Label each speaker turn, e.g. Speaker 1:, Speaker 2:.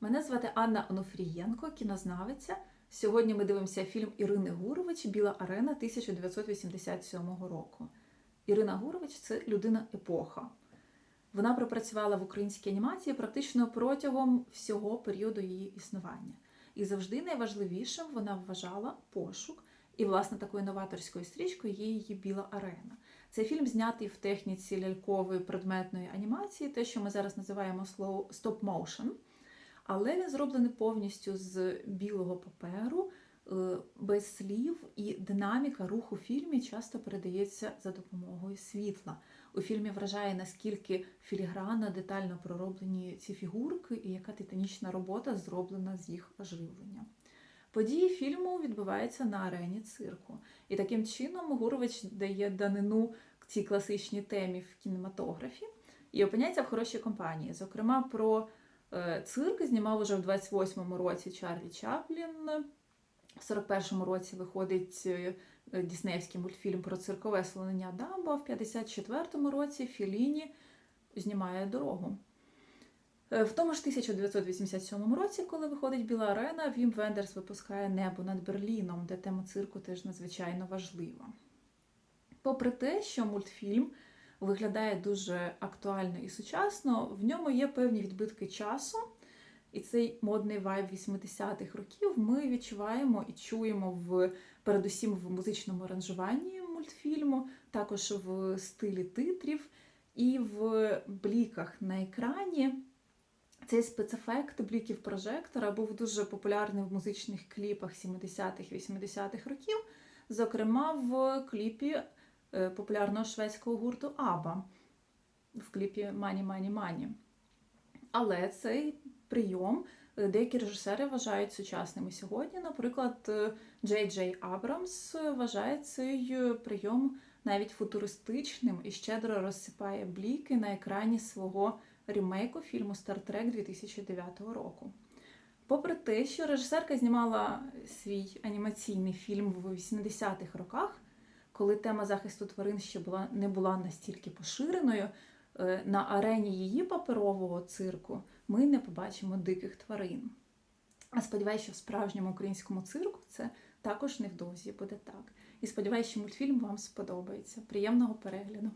Speaker 1: Мене звати Анна Онуфрієнко, кінознавиця. Сьогодні ми дивимося фільм Ірини Гурович Біла арена 1987 року. Ірина Гурович це людина епоха. Вона пропрацювала в українській анімації практично протягом всього періоду її існування. І завжди найважливішим вона вважала пошук. І, власне, такою новаторською стрічкою є її Біла арена. Цей фільм знятий в техніці лялькової предметної анімації, те, що ми зараз називаємо слово стоп-моушен. Але він зроблений повністю з білого паперу, е, без слів, і динаміка руху в фільмі часто передається за допомогою світла. У фільмі вражає, наскільки філігранно, детально пророблені ці фігурки і яка титанічна робота зроблена з їх оживленням. Події фільму відбуваються на арені цирку. І таким чином Гурович дає данину цій класичній темі в кінематографі і опиняється в хорошій компанії. Зокрема, про цирк знімав уже в 28-му році Чарлі Чаплін. В 41-му році виходить е, діснеївський мультфільм про циркове слонення Дамбо, в 54-му році Філіні знімає дорогу. Е, В тому ж 1987 році, коли виходить Біла арена, Вім Вендерс випускає Небо над Берліном, де тема цирку теж надзвичайно важлива. Попри те, що мультфільм виглядає дуже актуально і сучасно, в ньому є певні відбитки часу, і цей модний вайб 80-х років ми відчуваємо і чуємо в передусім в музичному аранжуванні мультфільму, також в стилі титрів і в бліках на екрані. Цей спецефект бліків прожектора був дуже популярний в музичних кліпах 70-х 80-х років, зокрема в кліпі популярного шведського гурту Аба в кліпі Мані Мані Мані. Але цей прийом е, деякі режисери вважають сучасними сьогодні. Наприклад, е, Джей Джей Абрамс вважає цей е, прийом навіть футуристичним і щедро розсипає бліки на екрані свого ремейку фільму Trek 2009 року. Попри те, що режисерка знімала свій анімаційний фільм в 80-х роках, коли тема захисту тварин ще була, не була настільки поширеною, е, на арені її паперового цирку ми не побачимо диких тварин. А сподіваюся, що в справжньому українському цирку це також невдовзі буде так. І сподіваюся, що мультфільм вам сподобається. Приємного перегляду!